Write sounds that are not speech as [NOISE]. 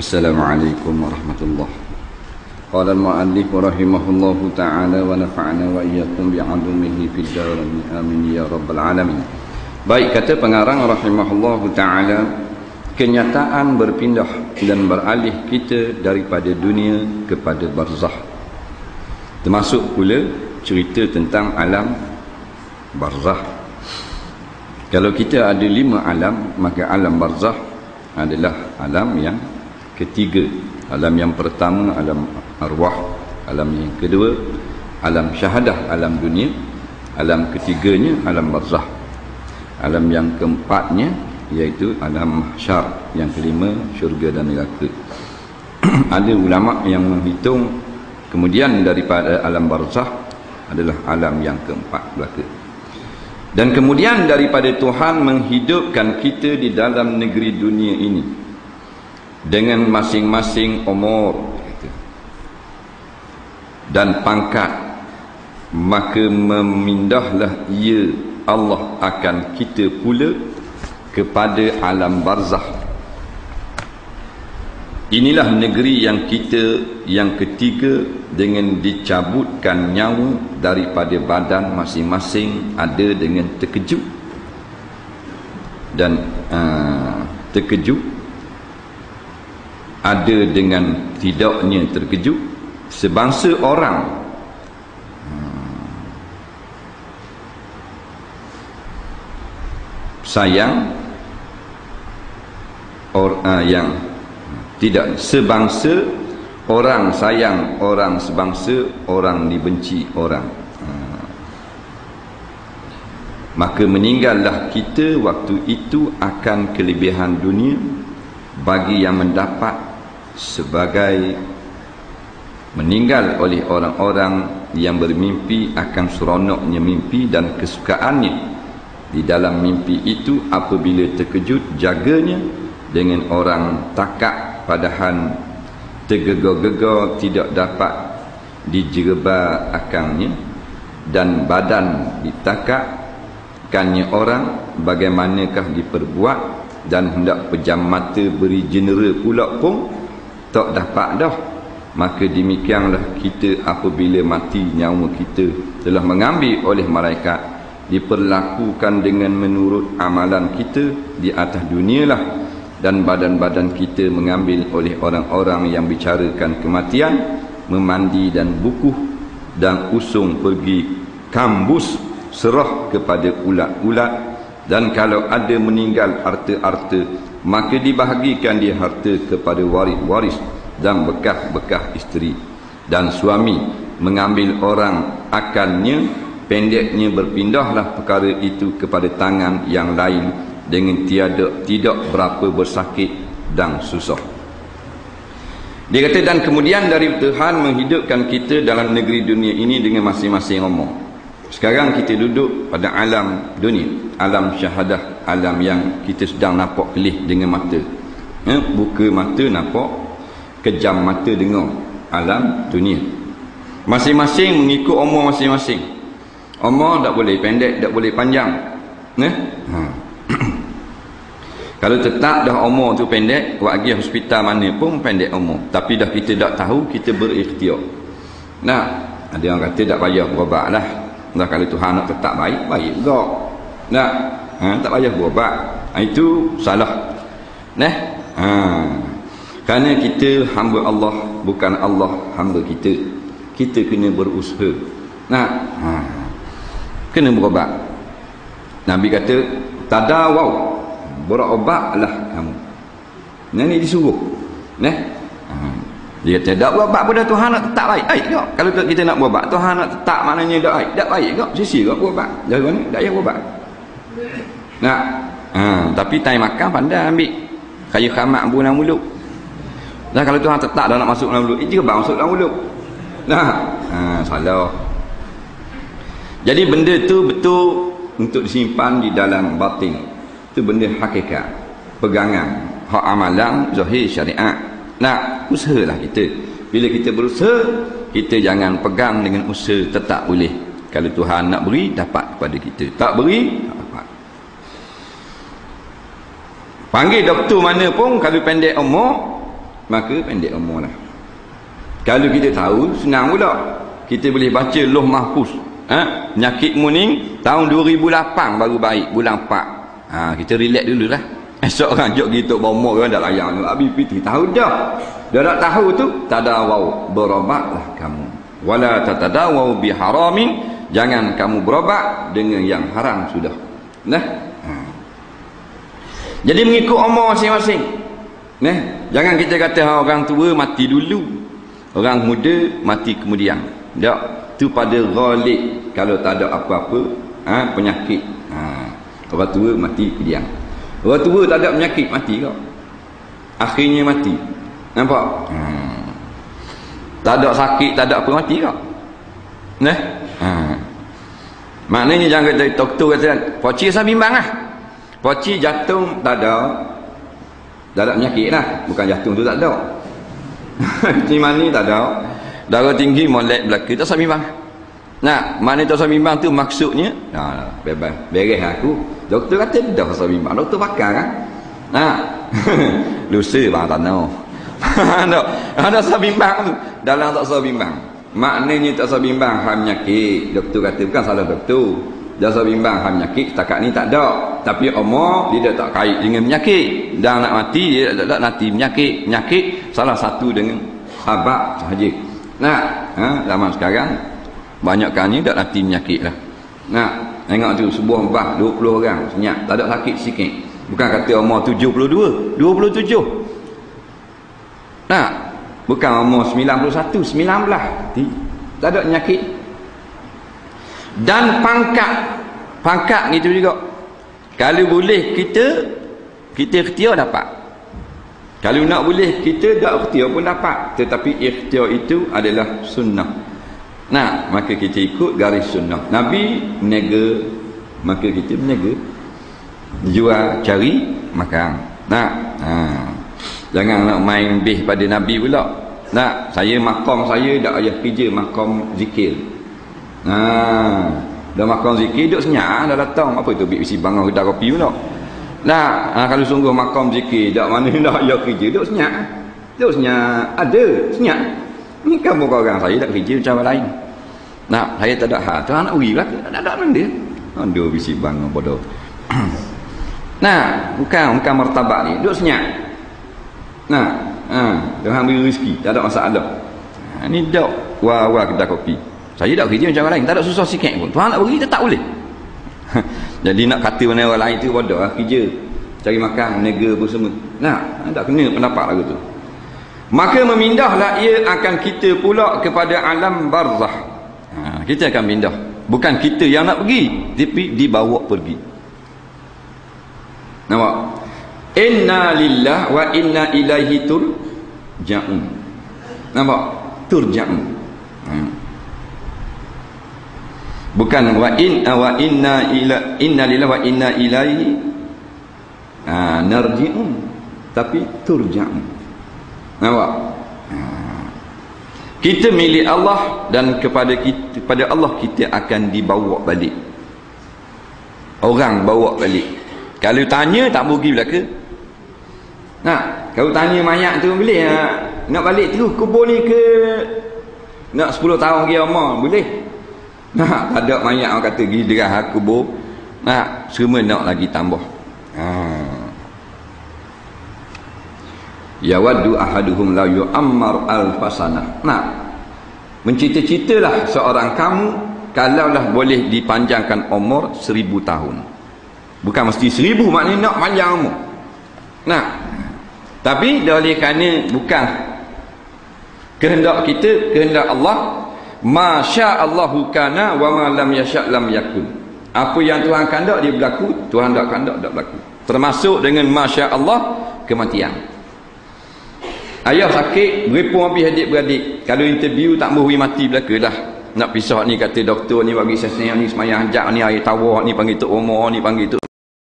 السلام عليكم ورحمة الله قال المؤلف رحمه الله تعالى ونفعنا وإياكم بعلومه في الدارين آمين يا رب العالمين Baik kata pengarang rahimahullahu taala kenyataan berpindah dan beralih kita daripada dunia kepada barzah. Termasuk pula cerita tentang alam barzah. Kalau kita ada lima alam, maka alam barzah adalah alam yang ketiga. Alam yang pertama alam arwah, alam yang kedua alam syahadah, alam dunia, alam ketiganya alam barzah. Alam yang keempatnya iaitu alam mahsyar yang kelima syurga dan neraka. [CLEARS THROAT] Ada ulama yang menghitung kemudian daripada alam barzah adalah alam yang keempat belaka. Dan kemudian daripada Tuhan menghidupkan kita di dalam negeri dunia ini dengan masing-masing umur dan pangkat maka memindahlah ia Allah akan kita pula kepada alam barzah inilah negeri yang kita yang ketiga dengan dicabutkan nyawa daripada badan masing-masing ada dengan terkejut. Dan uh, terkejut ada dengan tidaknya terkejut sebangsa orang. Sayang or, uh, yang tidak sebangsa orang sayang orang sebangsa orang dibenci orang. Uh, maka meninggallah kita waktu itu akan kelebihan dunia bagi yang mendapat sebagai meninggal oleh orang-orang yang bermimpi akan seronoknya mimpi dan kesukaannya. Di dalam mimpi itu apabila terkejut jaganya dengan orang takak padahal tergegar-gegar tidak dapat dijerba akalnya dan badan ditakakkannya orang bagaimanakah diperbuat dan hendak pejam mata beri jenera pula pun tak dapat dah. Maka demikianlah kita apabila mati nyawa kita telah mengambil oleh malaikat diperlakukan dengan menurut amalan kita di atas dunia lah dan badan-badan kita mengambil oleh orang-orang yang bicarakan kematian memandi dan buku dan usung pergi kambus serah kepada ulat-ulat dan kalau ada meninggal harta-harta maka dibahagikan dia harta kepada waris-waris dan bekas-bekas isteri. Dan suami mengambil orang akannya pendeknya berpindahlah perkara itu kepada tangan yang lain dengan tiada tidak berapa bersakit dan susah. Dia kata dan kemudian dari Tuhan menghidupkan kita dalam negeri dunia ini dengan masing-masing umur sekarang kita duduk pada alam dunia alam syahadah alam yang kita sedang nampak kelih dengan mata ya, buka mata nampak kejam mata dengar alam dunia masing-masing mengikut umur masing-masing Umur tak boleh pendek, tak boleh panjang. Eh? Ha. [CLEARS THROAT] Kalau tetap dah umur tu pendek, pergi hospital mana pun pendek umur. Tapi dah kita tak tahu, kita berikhtiar. Nah, ada yang kata tak payah berobat lah. Nah, kalau Tuhan nak tetap baik, baik juga. Nah, ha, tak payah berobat. Ha, itu salah. Nah, ha. Kerana kita hamba Allah, bukan Allah hamba kita. Kita kena berusaha. Nah, ha kena berobat Nabi kata tadawau berobatlah kamu ini disuruh ha. Dia kata tak berobat pun dah Tuhan nak tetap baik. Baik tak kalau kita nak berobat Tuhan nak tetap maknanya tak baik. Tak baik tak sisi tak berobat dari mana tak payah berobat nah ha. tapi time makan pandai ambil. Kaya khamak pun dalam mulut. Dan kalau Tuhan tetap dah nak masuk dalam mulut itu juga masuk dalam mulut. Nah. Ha, salah. Jadi benda tu betul untuk disimpan di dalam batin. Itu benda hakikat. Pegangan. Hak amalan, zahir syariat. Nah, usahalah kita. Bila kita berusaha, kita jangan pegang dengan usaha tetap boleh. Kalau Tuhan nak beri, dapat kepada kita. Tak beri, tak dapat. Panggil doktor mana pun, kalau pendek umur, maka pendek umur lah kalau kita tahu senang pula kita boleh baca loh mahfuz ha? penyakitmu ni tahun 2008 baru baik bulan 4 ha, kita relax dulu lah esok orang jok gitu bomok kan dah layak Abi Fitri. Tahu dah. Dia tak tahu tu tadawau berobatlah kamu. Wala tatadawau biharamin. Jangan kamu berobat dengan yang haram sudah. Nah. Ha. jadi mengikut umur masing-masing. Nah. Jangan kita kata ha, orang tua mati dulu orang muda mati kemudian. Tak. Tu pada ghalib kalau tak ada apa-apa ha, penyakit. Ha. orang tua mati kemudian Orang tua tak ada penyakit mati kau. Akhirnya mati. Nampak? Hmm. Tak ada sakit, tak ada apa mati kau. Nah. Ha. Maknanya jangan kata doktor kata, "Poci asal bimbang ah." Poci jatuh tak ada tak ada penyakit lah. Bukan jatuh tu tak ada. [LAUGHS] Kecil mani tak ada. Darah tinggi molek belakang tak sampai bimbang. Nah, mana tu asal bimbang tu maksudnya? Nah, bebas. Beres aku. Doktor kata dah asal bimbang. Doktor pakar kan? Nah. [LAUGHS] Lusa bang tak tahu. Ada ada asal bimbang tu. Dalam tak asal bimbang. Maknanya tak asal bimbang ham penyakit. Doktor kata bukan salah doktor. Dia asal bimbang ham penyakit setakat ni tak ada. Tapi umur dia tak kait dengan penyakit. Dan nak mati dia tak ada mati penyakit. Penyakit salah satu dengan sahabat sahaja. Nah, ha, zaman sekarang banyak ni tak mati penyakit lah. Nah tengok tu sebuah bah 20 orang senyap. Tak ada sakit sikit. Bukan kata umur 72 27 nah bukan umur 91 19 tak ada penyakit. Dan pangkat pangkat gitu juga. Kalau boleh kita kita ikhtiar dapat. Kalau nak boleh kita tak ikhtiar pun dapat. Tetapi ikhtiar itu adalah sunnah Nah, maka kita ikut garis sunnah. Nabi menega, maka kita menega. Jual, cari, makan. Nah, ha. jangan nak main bih pada Nabi pula. Nah, saya makam saya tak ayah kerja makam zikir. Nah, dah makam zikir duduk senyap dah datang. Apa tu bisi bangun kedai kopi pula. Nah, ha, kalau sungguh makam zikir tak mana [LAUGHS] dah ayah kerja duduk senyap. Duduk senyap. Ada senyap. Ni kamu orang saya tak kerja macam lain. Nah, saya tak ada hak. Tuan nak pergi lah. Tak ada mana dia. Aduh, bisi bangun bodoh. [CLEARS THROAT] nah, bukan bukan martabak ni. Duduk senyap. Nah, ha, Tuhan beri rezeki. Tak ada masalah. Ha, ni dok. Wah, wah, kita kopi. Saya tak kerja macam orang lain. Tak ada susah sikit pun. Tuhan nak pergi, dia tak boleh. [LAUGHS] Jadi nak kata mana orang lain tu bodoh lah. Kerja. Cari makan, nega apa semua. Nah, tak kena pendapat lagu tu. Maka memindahlah ia akan kita pula kepada alam barzah. Ha, kita akan pindah. Bukan kita yang nak pergi, tapi dibawa pergi. Nampak? Inna lillah wa inna ilaihi turja'un. Nampak? Turja'un. Hmm. Bukan wa in wa inna ila inna lillah wa inna ilaihi ha, narji'un. Tapi turja'un. Nampak? Ha. Kita milik Allah dan kepada kita, kepada Allah kita akan dibawa balik. Orang bawa balik. Kalau tanya tak pergi belaka. Nah, kalau tanya mayat tu boleh nak, nak balik terus kubur ni ke nak 10 tahun kiamat boleh. Nah, tak ada mayat orang kata pergi derah kubur. Nah, semua nak lagi tambah. Ha yawaddu ahaduhum la yu'ammar alfasanah. Nah. Mencita-citalah seorang kamu kalaulah boleh dipanjangkan umur seribu tahun. Bukan mesti seribu maknanya nak panjang umur. Nah. Tapi oleh kerana bukan kehendak kita kehendak Allah masya Allahu kana wa ma lam yasha lam yakun. Apa yang Tuhan kehendak dia berlaku Tuhan tak kehendak tak berlaku. Termasuk dengan masya Allah kematian Ayah sakit, beripun habis adik-beradik. Kalau interview tak mahu mati belaka dah. Nak pisah ni kata doktor ni bagi sesnya ni semayang hajak ni air tawar ni panggil Tok Umar ni panggil Tok